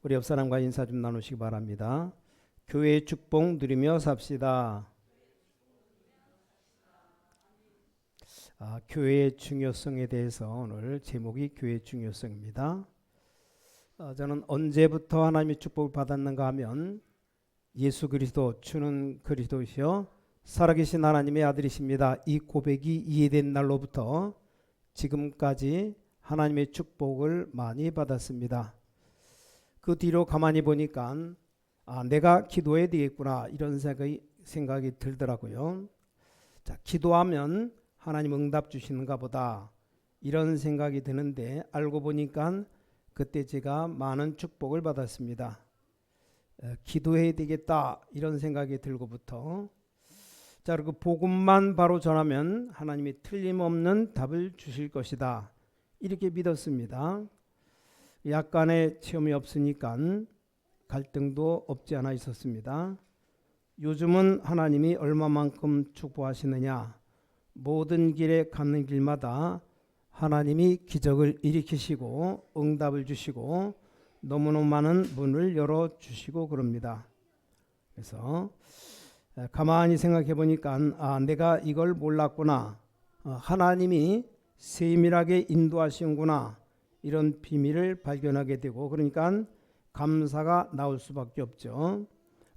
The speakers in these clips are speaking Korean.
우리 옆 사람과 인사 좀 나누시기 바랍니다. 교회의 축복 누리며 삽시다. 아, 교회의 중요성에 대해서 오늘 제목이 교회의 중요성입니다. 아, 저는 언제부터 하나님의 축복을 받았는가 하면 예수 그리스도 주는 그리스도시여 살아계신 하나님의 아들이십니다. 이 고백이 이해된 날로부터 지금까지 하나님의 축복을 많이 받았습니다. 그 뒤로 가만히 보니까 아, 내가 기도해야 되겠구나 이런 생각이, 생각이 들더라고요. 자, 기도하면 하나님 응답 주시는가 보다 이런 생각이 드는데 알고 보니까 그때 제가 많은 축복을 받았습니다. 에, 기도해야 되겠다 이런 생각이 들고부터 자, 그 복음만 바로 전하면 하나님이 틀림없는 답을 주실 것이다. 이렇게 믿었습니다. 약간의 체험이 없으니까 갈등도 없지 않아 있었습니다. 요즘은 하나님이 얼마만큼 축복하시느냐 모든 길에 가는 길마다 하나님이 기적을 일으키시고 응답을 주시고 너무너무 많은 문을 열어 주시고 그럽니다. 그래서 가만히 생각해 보니까 아 내가 이걸 몰랐구나. 어, 하나님이 세밀하게 인도하시는구나. 이런 비밀을 발견하게 되고 그러니까 감사가 나올 수밖에 없죠.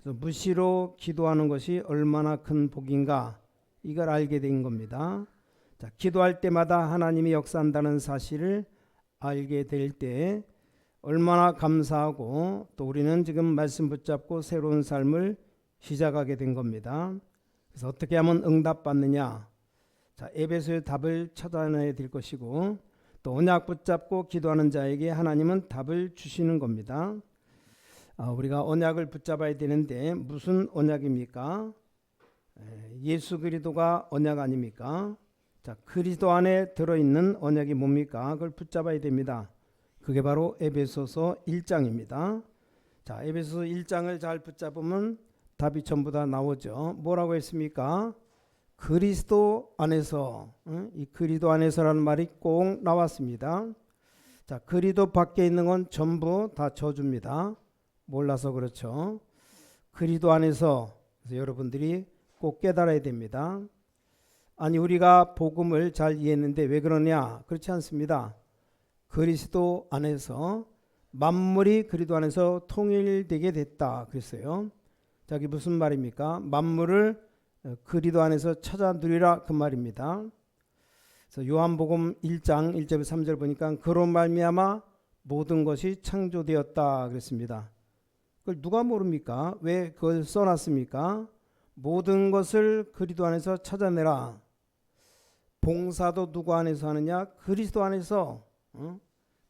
그래서 무시로 기도하는 것이 얼마나 큰 복인가 이걸 알게 된 겁니다. 자, 기도할 때마다 하나님이 역사한다는 사실을 알게 될 때 얼마나 감사하고 또 우리는 지금 말씀 붙잡고 새로운 삶을 시작하게 된 겁니다. 그래서 어떻게 하면 응답받느냐? 자, 에베소의 답을 찾아내야 될 것이고 또 언약 붙잡고 기도하는 자에게 하나님은 답을 주시는 겁니다. 아, 우리가 언약을 붙잡아야 되는데 무슨 언약입니까? 예수 그리스도가 언약 아닙니까? 자, 그리스도 안에 들어 있는 언약이 뭡니까? 그걸 붙잡아야 됩니다. 그게 바로 에베소서 1장입니다. 자, 에베소서 1장을 잘 붙잡으면 답이 전부 다 나오죠. 뭐라고 했습니까? 그리스도 안에서 응? 이 그리스도 안에서라는 말이 꼭 나왔습니다. 자, 그리스도 밖에 있는 건 전부 다 저주입니다. 몰라서 그렇죠. 그리스도 안에서 그래서 여러분들이 꼭 깨달아야 됩니다. 아니 우리가 복음을 잘 이해했는데 왜 그러냐? 그렇지 않습니다. 그리스도 안에서 만물이 그리스도 안에서 통일되게 됐다 그랬어요. 자, 이게 무슨 말입니까? 만물을 그리스도 안에서 찾아 누리라 그 말입니다. 그래서 요한복음 1장 1절 3절 보니까 그런 말미암아 모든 것이 창조되었다 그랬습니다. 그걸 누가 모릅니까? 왜 그걸 써놨습니까? 모든 것을 그리스도 안에서 찾아내라. 봉사도 누구 안에서 하느냐? 그리스도 안에서. 어?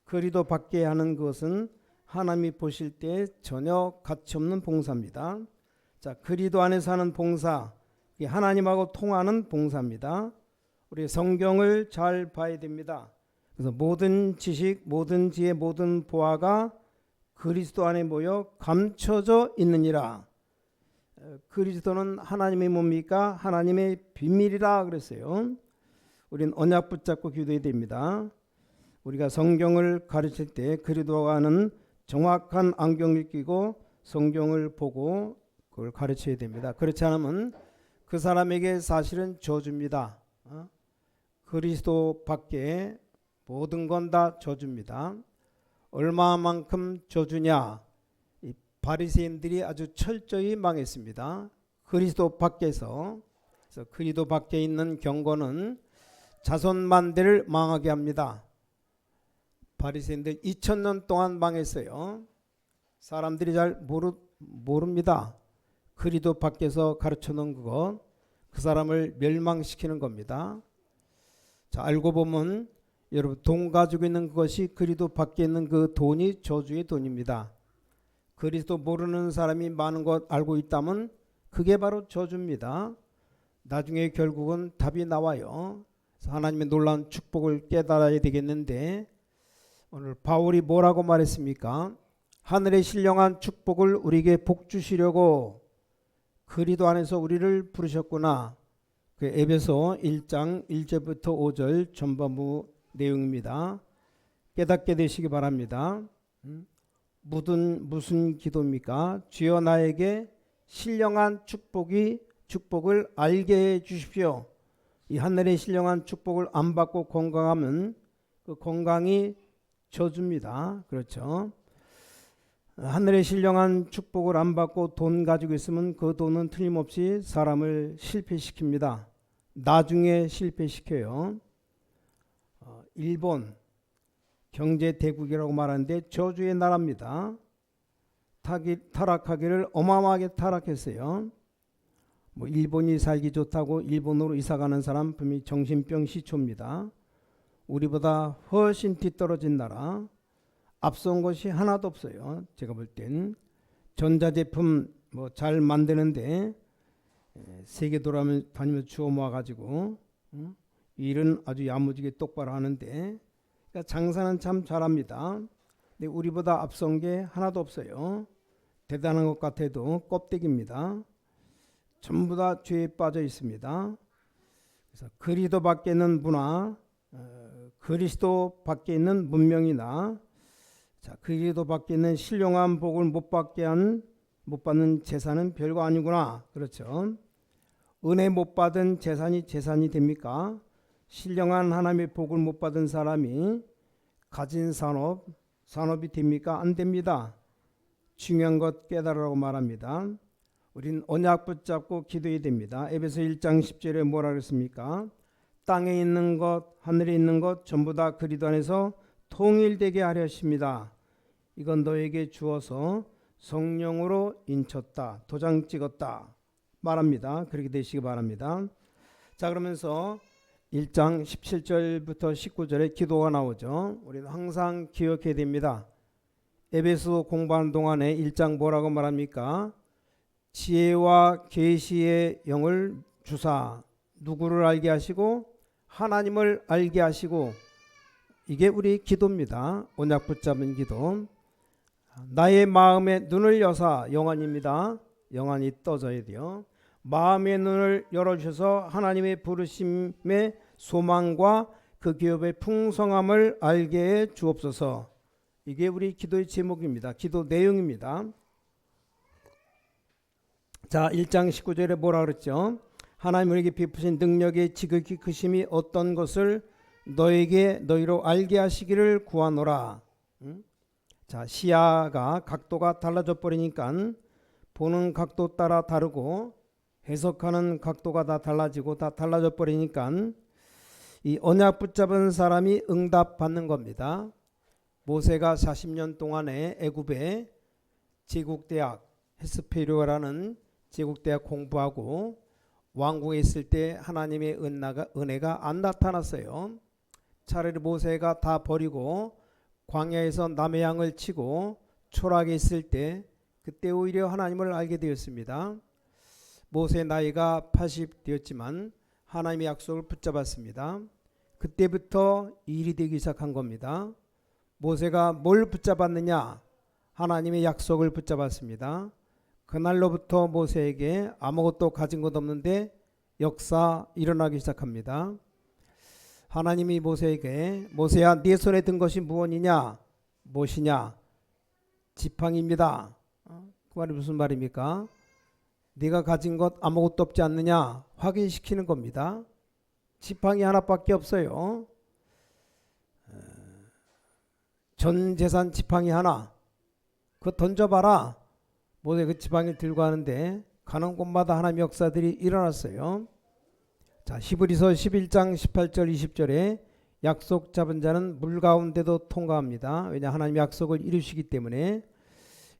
그리스도 밖에 하는 것은 하나님이 보실 때 전혀 가치 없는 봉사입니다. 자, 그리스도 안에서 하는 봉사, 하나님하고 통하는 봉사입니다. 우리 성경을 잘 봐야 됩니다. 그래서 모든 지식, 모든 지혜, 모든 보아가 그리스도 안에 모여 감춰져 있느니라. 그리스도는 하나님의 뭡니까? 하나님의 비밀이라 그랬어요. 우리는 언약 붙잡고 기도해야 됩니다. 우리가 성경을 가르칠 때 그리스도와는 정확한 안경을 끼고 성경을 보고 그걸 가르쳐야 됩니다. 그렇지 않으면 그 사람에게 사실은 저주입니다. 어? 그리스도 밖에 모든 건 다 저주입니다. 얼마만큼 저주냐? 이 바리새인들이 아주 철저히 망했습니다. 그리스도 밖에서 그래서 그리스도 밖에 있는 경고는 자손 만대를 망하게 합니다. 바리새인들 2000년 동안 망했어요. 사람들이 잘 모르, 모릅니다. 그리도 밖에서 가르쳐 놓은 그거 그 사람을 멸망시키는 겁니다. 자, 알고 보면 여러분 돈 가지고 있는 것이 그리도 밖에 있는 그 돈이 저주의 돈입니다. 그리스도 모르는 사람이 많은 것 알고 있다면 그게 바로 저주입니다. 나중에 결국은 답이 나와요. 하나님의 놀라운 축복을 깨달아야 되겠는데 오늘 바울이 뭐라고 말했습니까? 하늘의 신령한 축복을 우리에게 복 주시려고 그리도 안에서 우리를 부르셨구나. 그 에베소 1장 1절부터 5절 전반부 내용입니다. 깨닫게 되시기 바랍니다. 음? 무슨 무슨 기도입니까? 주여 나에게 신령한 축복이 축복을 알게 해 주십시오. 이 하늘의 신령한 축복을 안 받고 건강하면 그 건강이 저주입니다. 그렇죠? 하늘의 신령한 축복을 안 받고 돈 가지고 있으면 그 돈은 틀림없이 사람을 실패시킵니다. 나중에 실패시켜요. 어, 일본 경제 대국이라고 말하는데 저주의 나라입니다. 타락하기를 어마어마하게 타락했어요. 뭐 일본이 살기 좋다고 일본으로 이사 가는 사람 분명히 정신병 시초입니다. 우리보다 훨씬 뒤떨어진 나라 앞선 것이 하나도 없어요. 제가 볼 땐 전자제품 뭐 잘 만드는데 에, 세계 돌아다니면서 다니면서 주워 모아 가지고 음? 일은 아주 야무지게 똑바로 하는데 그러니까 장사는 참 잘합니다. 근데 우리보다 앞선 게 하나도 없어요. 대단한 것 같아도 껍데기입니다. 전부 다 죄에 빠져 있습니다. 그래서 그리스도 밖에 있는 문화, 어, 그리스도 밖에 있는 문명이나 자 그리스도 밖에 있는 신령한 복을 못 받게 한 못 받는 재산은 별거 아니구나. 그렇죠. 은혜 못 받은 재산이 재산이 됩니까? 신령한 하나님의 복을 못 받은 사람이 가진 산업 산업이 됩니까? 안 됩니다. 중요한 것 깨달으라고 말합니다. 우린 언약 붙잡고 기도해야 됩니다. 에베소 1장 10절에 뭐라 그랬습니까? 땅에 있는 것, 하늘에 있는 것 전부 다 그리도 안에서 통일되게 하려 하십니다. 이건 너에게 주어서 성령으로 인쳤다. 도장 찍었다. 말합니다. 그렇게 되시기 바랍니다. 자, 그러면서 1장 17절부터 19절에 기도가 나오죠. 우리는 항상 기억해야 됩니다. 에베소 공부하는 동안에 1장 뭐라고 말합니까? 지혜와 계시의 영을 주사 누구를 알게 하시고 하나님을 알게 하시고 이게 우리 기도입니다. 언약 붙잡은 기도. 나의 마음에 눈을 여사 영안입니다. 영안이 떠져야 돼요. 마음의 눈을 열어주셔서 하나님의 부르심의 소망과 그 기업의 풍성함을 알게 해 주옵소서. 이게 우리 기도의 제목입니다. 기도 내용입니다. 자, 1장 19절에 뭐라 그랬죠? 하나님 우리에게 베푸신 능력의 지극히 크심이 어떤 것을 너에게 너희로 알게 하시기를 구하노라. 응? 자, 시야가 각도가 달라져 버리니까 보는 각도 따라 다르고 해석하는 각도가 다 달라지고 다 달라져 버리니까 이 언약 붙잡은 사람이 응답 받는 겁니다. 모세가 40년 동안에 애굽에 제국대학 헤스페리오라는 제국대학 공부하고 왕궁에 있을 때 하나님의 은나가, 은혜가 안 나타났어요. 차라리 모세가 다 버리고 광야에서 남의 양을 치고 초락에 있을 때 그때 오히려 하나님을 알게 되었습니다. 모세 나이가 80 되었지만 하나님의 약속을 붙잡았습니다. 그때부터 일이 되기 시작한 겁니다. 모세가 뭘 붙잡았느냐? 하나님의 약속을 붙잡았습니다. 그날로부터 모세에게 아무것도 가진 것 없는데 역사 일어나기 시작합니다. 하나님이 모세에게 모세야 네 손에 든 것이 무엇이냐? 무엇이냐? 지팡이입니다. 어? 그 말이 무슨 말입니까? 네가 가진 것 아무것도 없지 않느냐? 확인시키는 겁니다. 지팡이 하나밖에 없어요. 전 재산 지팡이 하나 그거 던져봐라. 모세 그 지팡이를 들고 하는데 가는 곳마다 하나님의 역사들이 일어났어요. 자 히브리서 11장 18절 20절에 약속 잡은 자는 물 가운데도 통과합니다. 왜냐 하나님 약속을 이루시기 때문에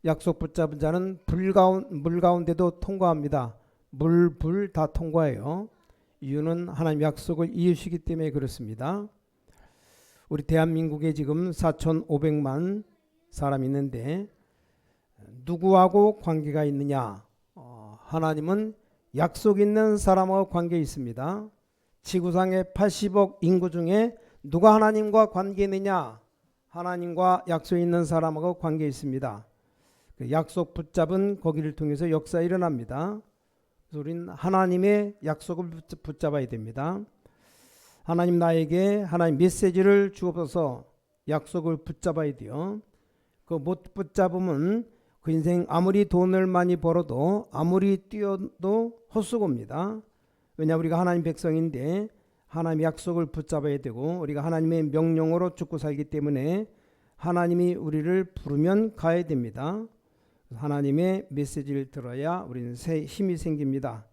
약속 붙잡은 자는 불 가운 물 가운데도 통과합니다. 물, 불 다 통과해요. 이유는 하나님 약속을 이루시기 때문에 그렇습니다. 우리 대한민국에 지금 4,500만 사람 있는데 누구하고 관계가 있느냐? 어, 하나님은 약속 있는 사람하고 관계 있습니다. 지구상의 80억 인구 중에 누가 하나님과 관계 있느냐? 하나님과 약속 있는 사람하고 관계 있습니다. 그 약속 붙잡은 거기를 통해서 역사 일어납니다. 우리는 하나님의 약속을 붙잡아야 됩니다. 하나님 나에게 하나님 메시지를 주옵소서 약속을 붙잡아야 돼요. 그 못 붙잡으면 그 인생 아무리 돈을 많이 벌어도 아무리 뛰어도 헛수고입니다. 왜냐 우리가 하나님 백성인데 하나님의 약속을 붙잡아야 되고 우리가 하나님의 명령으로 죽고 살기 때문에 하나님이 우리를 부르면 가야 됩니다. 하나님의 메시지를 들어야 우리는 새 힘이 생깁니다.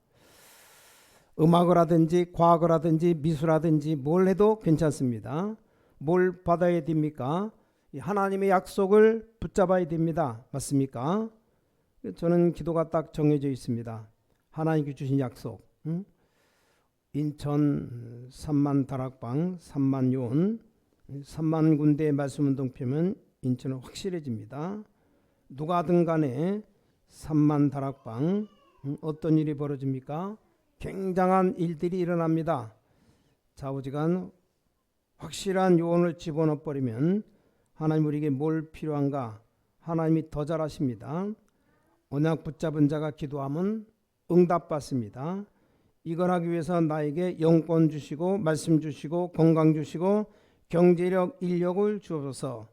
음악을 하든지 과학을 하든지 미술하든지 뭘 해도 괜찮습니다. 뭘 받아야 됩니까? 이 하나님의 약속을 붙잡아야 됩니다. 맞습니까? 저는 기도가 딱 정해져 있습니다. 하나님께 주신 약속. 응? 인천 3만 다락방 3만 요원 3만 군데 말씀운동 펴면 인천은 확실해집니다. 누가든 간에 3만 다락방 음, 어떤 일이 벌어집니까? 굉장한 일들이 일어납니다. 좌우지간 확실한 요원을 집어넣어 버리면 하나님 우리에게 뭘 필요한가? 하나님이 더 잘하십니다. 언약 붙잡은 자가 기도하면 응답받습니다. 이걸 하기 위해서 나에게 영권 주시고 말씀 주시고 건강 주시고 경제력 인력을 주옵소서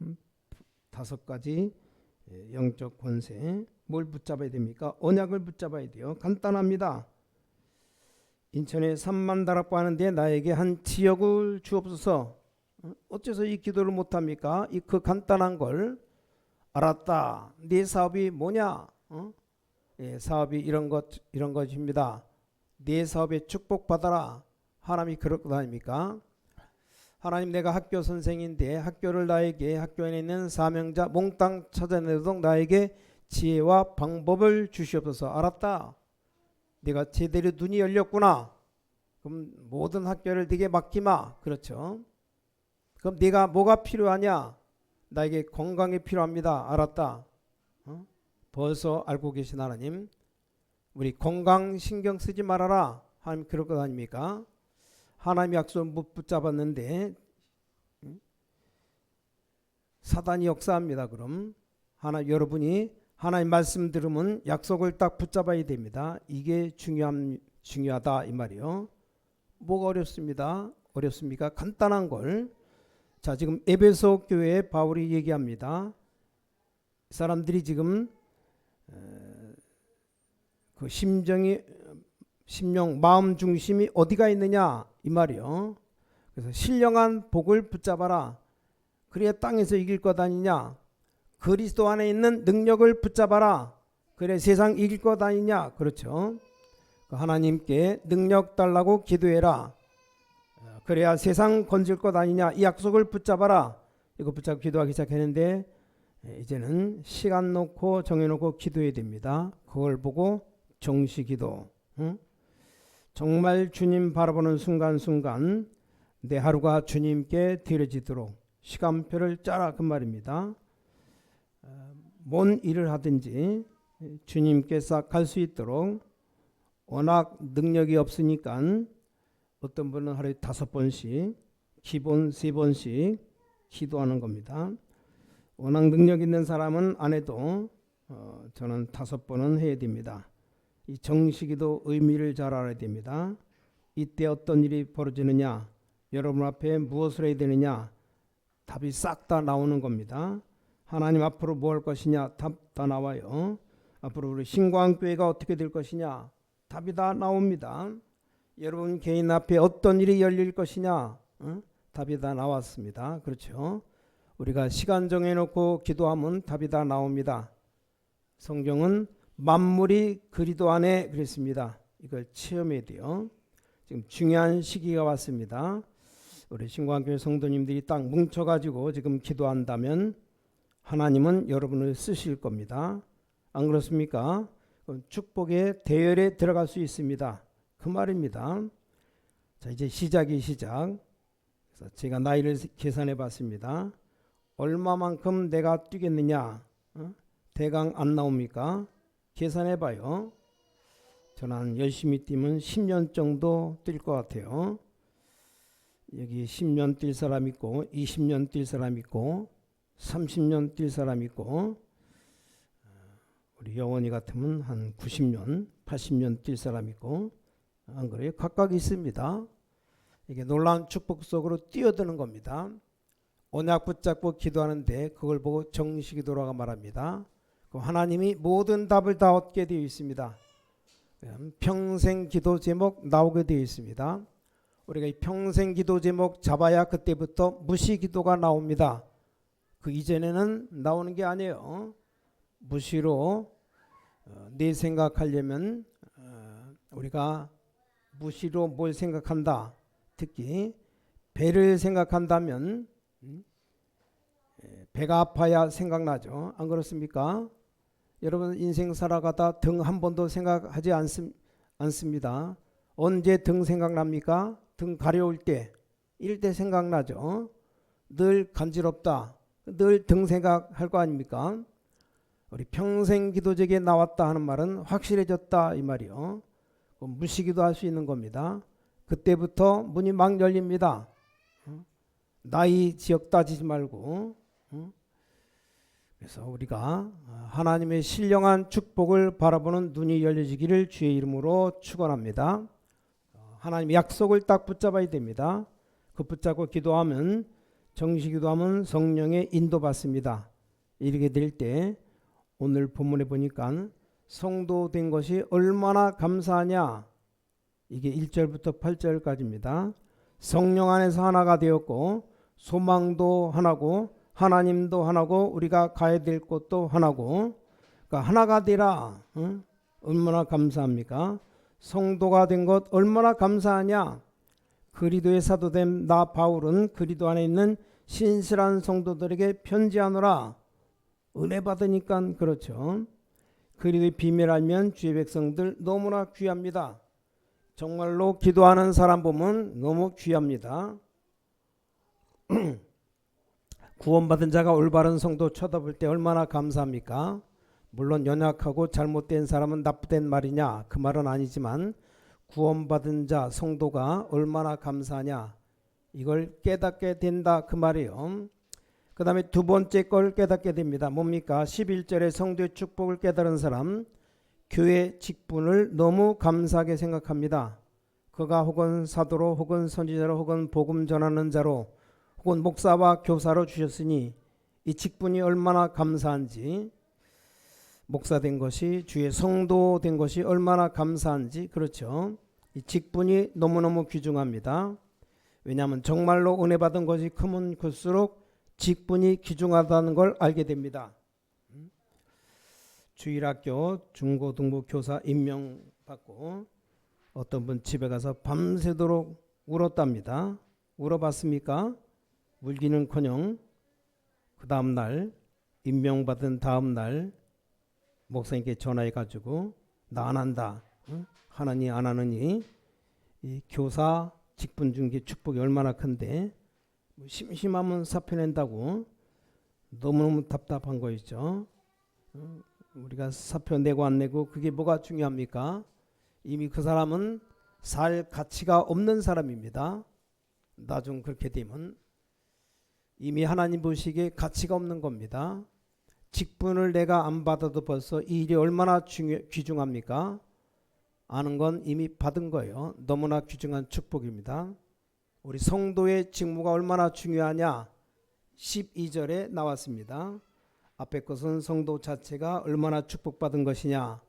음, 다섯 가지 예, 영적 권세 뭘 붙잡아야 됩니까? 언약을 붙잡아야 돼요. 간단합니다. 인천에 3만 다락방 하는데 나에게 한 지역을 주옵소서. 어, 어째서 이 기도를 못합니까? 이 그 간단한 걸 알았다. 네 사업이 뭐냐? 어? 예, 사업이 이런 것 이런 것입니다. 네 사업에 축복 받아라. 하나님이 그럴 것 아닙니까? 하나님 내가 학교 선생인데 학교를 나에게 학교 안에 있는 사명자 몽땅 찾아내도록 나에게 지혜와 방법을 주시옵소서. 알았다. 내가 제대로 눈이 열렸구나. 그럼 모든 학교를 네게 맡기마. 그렇죠. 그럼 네가 뭐가 필요하냐? 나에게 건강이 필요합니다. 알았다. 어? 벌써 알고 계신 하나님. 우리 건강 신경 쓰지 말아라. 하나님 그럴 것 아닙니까? 하나님 약속 못 붙잡았는데 음? 사단이 역사합니다. 그럼 하나 여러분이 하나님 말씀 들으면 약속을 딱 붙잡아야 됩니다. 이게 중요한 중요하다 이 말이요. 뭐가 어렵습니다. 어렵습니까? 간단한 걸. 자, 지금 에베소 교회에 바울이 얘기합니다. 사람들이 지금 그 심정이 심령 마음 중심이 어디가 있느냐 이 말이요. 그래서 신령한 복을 붙잡아라. 그래야 땅에서 이길 것 아니냐. 그리스도 안에 있는 능력을 붙잡아라. 그래 세상 이길 것 아니냐. 그렇죠. 그 하나님께 능력 달라고 기도해라. 그래야 세상 건질 것 아니냐. 이 약속을 붙잡아라. 이거 붙잡고 기도하기 시작했는데 이제는 시간 놓고 정해놓고 기도해야 됩니다. 그걸 보고 정시 기도. 응? 정말 주님 바라보는 순간순간 내 하루가 주님께 드려지도록 시간표를 짜라 그 말입니다. 뭔 일을 하든지 주님께서 갈수 있도록 워낙 능력이 없으니까 어떤 분은 하루에 다섯 번씩 기본 세 번씩 기도하는 겁니다. 워낙 능력 있는 사람은 안 해도 어, 저는 다섯 번은 해야 됩니다. 이 정식이도 의미를 잘 알아야 됩니다. 이때 어떤 일이 벌어지느냐, 여러분 앞에 무엇을 해야 되느냐, 답이 싹 다 나오는 겁니다. 하나님 앞으로 뭐 할 것이냐, 답 다 나와요. 앞으로 우리 신광교회가 어떻게 될 것이냐, 답이 다 나옵니다. 여러분 개인 앞에 어떤 일이 열릴 것이냐, 어? 답이 다 나왔습니다. 그렇죠? 우리가 시간 정해놓고 기도하면 답이 다 나옵니다. 성경은 만물이 그리도 안에 그랬습니다. 이걸 체험해야 돼요. 지금 중요한 시기가 왔습니다. 우리 신광교회 성도님들이 딱 뭉쳐가지고 지금 기도한다면 하나님은 여러분을 쓰실 겁니다. 안 그렇습니까? 축복의 대열에 들어갈 수 있습니다. 그 말입니다. 자 이제 시작이 시작. 그래서 제가 나이를 계산해 봤습니다. 얼마만큼 내가 뛰겠느냐? 어? 대강 안 나옵니까? 계산해 봐요. 저는 열심히 뛰면 10년 정도 뛸 것 같아요. 여기 10년 뛸 사람 있고 20년 뛸 사람 있고 30년 뛸 사람 있고 우리 영원이 같으면 한 90년, 80년 뛸 사람 있고 안 그래요? 각각 있습니다. 이게 놀라운 축복 속으로 뛰어드는 겁니다. 언약 붙잡고 기도하는데 그걸 보고 정식기도라고 말합니다. 그럼 하나님이 모든 답을 다 얻게 되어 있습니다. 평생 기도 제목 나오게 되어 있습니다. 우리가 이 평생 기도 제목 잡아야 그때부터 무시 기도가 나옵니다. 그 이전에는 나오는 게 아니에요. 무시로 어, 내 생각하려면 어, 우리가 무시로 뭘 생각한다. 특히 배를 생각한다면 음, 예, 배가 아파야 생각나죠. 안 그렇습니까? 여러분 인생 살아가다 등 한 번도 생각하지 않습, 않습니다. 언제 등 생각납니까? 등 가려울 때, 이럴 때 생각나죠. 늘 간지럽다. 늘 등 생각할 거 아닙니까? 우리 평생 기도적에 나왔다 하는 말은 확실해졌다 이 말이요. 그 무시기도 할 수 있는 겁니다. 그때부터 문이 막 열립니다. 어? 나이 지역 따지지 말고. 어? 그래서 우리가 하나님의 신령한 축복을 바라보는 눈이 열려지기를 주의 이름으로 축원합니다. 어, 하나님 약속을 딱 붙잡아야 됩니다. 그 붙잡고 기도하면 정식 기도하면 성령의 인도받습니다. 이렇게 될 때 오늘 본문에 보니까 성도 된 것이 얼마나 감사하냐 이게 1절부터 8절까지입니다. 성령 안에서 하나가 되었고 소망도 하나고 하나님도 하나고 우리가 가야 될 곳도 하나고 그러니까 하나가 되라 응? 얼마나 감사합니까? 성도가 된 것 얼마나 감사하냐? 그리도의 사도됨 나 바울은 그리도 안에 있는 신실한 성도들에게 편지하노라 은혜 받으니까 그렇죠. 그리도의 비밀 알면 주의 백성들 너무나 귀합니다. 정말로 기도하는 사람 보면 너무 귀합니다. 구원받은 자가 올바른 성도 쳐다볼 때 얼마나 감사합니까? 물론 연약하고 잘못된 사람은 나쁘된 말이냐 그 말은 아니지만 구원받은 자 성도가 얼마나 감사하냐 이걸 깨닫게 된다 그 말이에요. 그 다음에 두 번째 걸 깨닫게 됩니다. 뭡니까? 11절에 성도의 축복을 깨달은 사람 교회 직분을 너무 감사하게 생각합니다. 그가 혹은 사도로 혹은 선지자로 혹은 복음 전하는 자로 혹은 목사와 교사로 주셨으니 이 직분이 얼마나 감사한지 목사 된 것이 주의 성도 된 것이 얼마나 감사한지 그렇죠. 이 직분이 너무너무 귀중합니다. 왜냐하면 정말로 은혜 받은 것이 크면 클수록 직분이 귀중하다는 걸 알게 됩니다. 주일학교 중고등부 교사 임명 받고 어떤 분 집에 가서 밤새도록 울었답니다. 울어봤습니까? 울기는커녕 그 다음 날 임명받은 다음 날 목사님께 전화해 가지고 나 안 한다. 응? 하나님 안 하느니 이 교사 직분 중에 축복이 얼마나 큰데 뭐 심심하면 사표 낸다고 너무너무 답답한 거 있죠. 응? 우리가 사표 내고 안 내고 그게 뭐가 중요합니까? 이미 그 사람은 살 가치가 없는 사람입니다. 나중 그렇게 되면 이미 하나님 보시기에 가치가 없는 겁니다. 직분을 내가 안 받아도 벌써 이 일이 얼마나 중요, 귀중합니까? 아는 건 이미 받은 거예요. 너무나 귀중한 축복입니다. 우리 성도의 직무가 얼마나 중요하냐? 12절에 나왔습니다. 앞에 것은 성도 자체가 얼마나 축복받은 것이냐?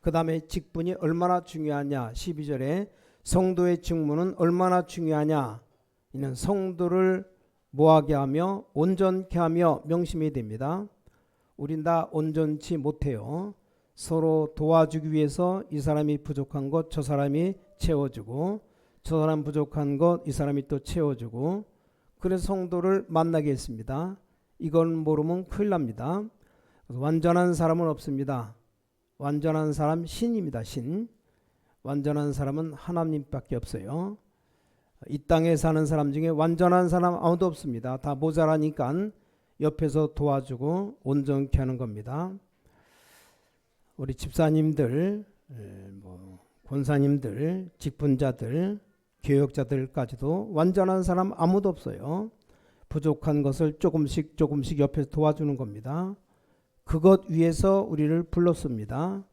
그 다음에 직분이 얼마나 중요하냐? 12절에 성도의 직무는 얼마나 중요하냐? 이는 성도를 모하게 하며 온전케 하며 명심해야 됩니다. 우린 다 온전치 못해요. 서로 도와주기 위해서 이 사람이 부족한 것 저 사람이 채워주고 저 사람 부족한 것 이 사람이 또 채워주고 그래서 성도를 만나게 했습니다. 이걸 모르면 큰일 납니다. 완전한 사람은 없습니다. 완전한 사람 신입니다. 신. 완전한 사람은 하나님밖에 없어요. 이 땅에 사는 사람 중에 완전한 사람 아무도 없습니다. 다 모자라니까 옆에서 도와주고 온전케 하는 겁니다. 우리 집사님들, 뭐 권사님들, 직분자들, 교역자들까지도 완전한 사람 아무도 없어요. 부족한 것을 조금씩 조금씩 옆에서 도와주는 겁니다. 그것 위해서 우리를 불렀습니다.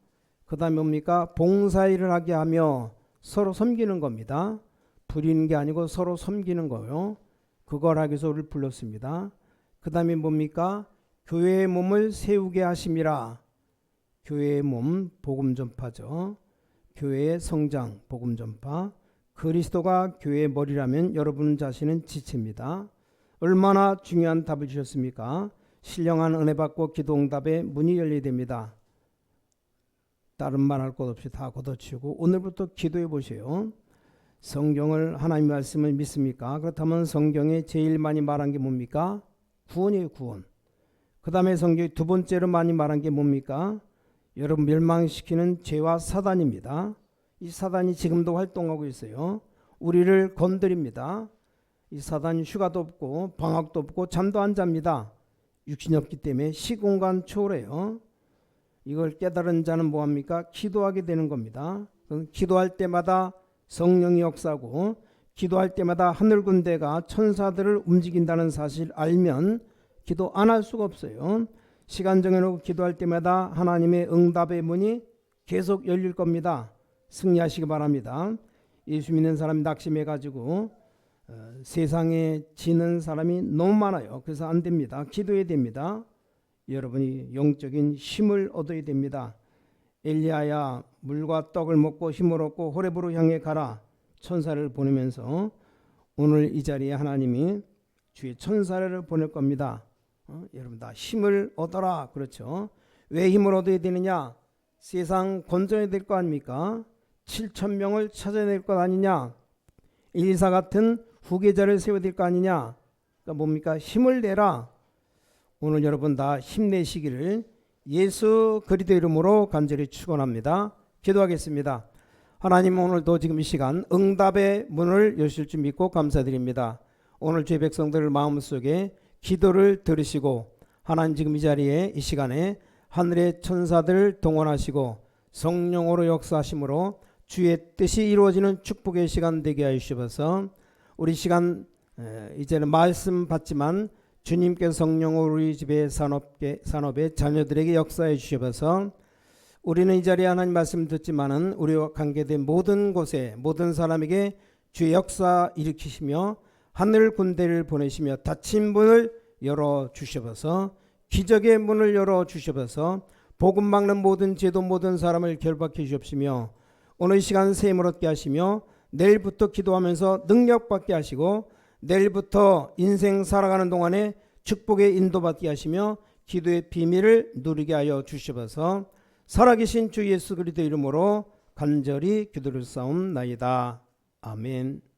그 다음에 뭡니까? 봉사일을 하게 하며 서로 섬기는 겁니다. 부리는 게 아니고 서로 섬기는 거요. 그걸 하기 위해서 우리를 불렀습니다. 그 다음에 뭡니까? 교회의 몸을 세우게 하심이라. 교회의 몸 복음 전파죠. 교회의 성장 복음 전파. 그리스도가 교회의 머리라면 여러분 자신은 지체입니다. 얼마나 중요한 답을 주셨습니까? 신령한 은혜 받고 기도 응답의 문이 열려야 됩니다. 다른 말 할 것 없이 다 걷어치우고 오늘부터 기도해 보세요. 성경을 하나님 말씀을 믿습니까? 그렇다면 성경에 제일 많이 말한 게 뭡니까? 구원이에요, 구원. 그 다음에 성경이 두 번째로 많이 말한 게 뭡니까? 여러분 멸망시키는 죄와 사단입니다. 이 사단이 지금도 활동하고 있어요. 우리를 건드립니다. 이 사단이 휴가도 없고 방학도 없고 잠도 안 잡니다. 육신이 없기 때문에 시공간 초월해요. 이걸 깨달은 자는 뭐합니까? 기도하게 되는 겁니다. 기도할 때마다 성령이 역사고 기도할 때마다 하늘 군대가 천사들을 움직인다는 사실 알면 기도 안 할 수가 없어요. 시간 정해놓고 기도할 때마다 하나님의 응답의 문이 계속 열릴 겁니다. 승리하시기 바랍니다. 예수 믿는 사람이 낙심해 가지고 어, 세상에 지는 사람이 너무 많아요. 그래서 안 됩니다. 기도해야 됩니다. 여러분이 영적인 힘을 얻어야 됩니다. 엘리야야 물과 떡을 먹고 힘을 얻고 호렙으로 향해 가라. 천사를 보내면서 오늘 이 자리에 하나님이 주의 천사를 보낼 겁니다. 어? 여러분 다 힘을 얻어라. 그렇죠? 왜 힘을 얻어야 되느냐? 세상 건져야 될 거 아닙니까? 7천 명을 찾아낼 것 아니냐? 일사 같은 후계자를 세워야 될 거 아니냐? 그러니까 뭡니까? 힘을 내라. 오늘 여러분 다 힘내시기를 예수 그리스도 이름으로 간절히 축원합니다. 기도하겠습니다. 하나님 오늘도 지금 이 시간 응답의 문을 여실 줄 믿고 감사드립니다. 오늘 주의 백성들 마음속에 기도를 들으시고 하나님 지금 이 자리에 이 시간에 하늘의 천사들을 동원하시고 성령으로 역사하심으로 주의 뜻이 이루어지는 축복의 시간 되게 주셔서. 우리 시간 에, 이제는 말씀 받지만 주님께서 성령으로 우리 집의 산업계 산업의 자녀들에게 역사해 주셔서. 우리는 이 자리에 하나님 말씀 듣지만은 우리와 관계된 모든 곳에 모든 사람에게 주의 역사 일으키시며 하늘 군대를 보내시며 닫힌 문을 열어 주셔서. 기적의 문을 열어 주셔서. 복음 막는 모든 제도 모든 사람을 결박해 주옵시며 오늘 이 시간 세임을 얻게 하시며 내일부터 기도하면서 능력 받게 하시고 내일부터 인생 살아가는 동안에 축복의 인도받게 하시며 기도의 비밀을 누리게 하여 주시옵소서 살아계신 주 예수 그리스도 이름으로 간절히 기도를 싸움 나이다. 아멘.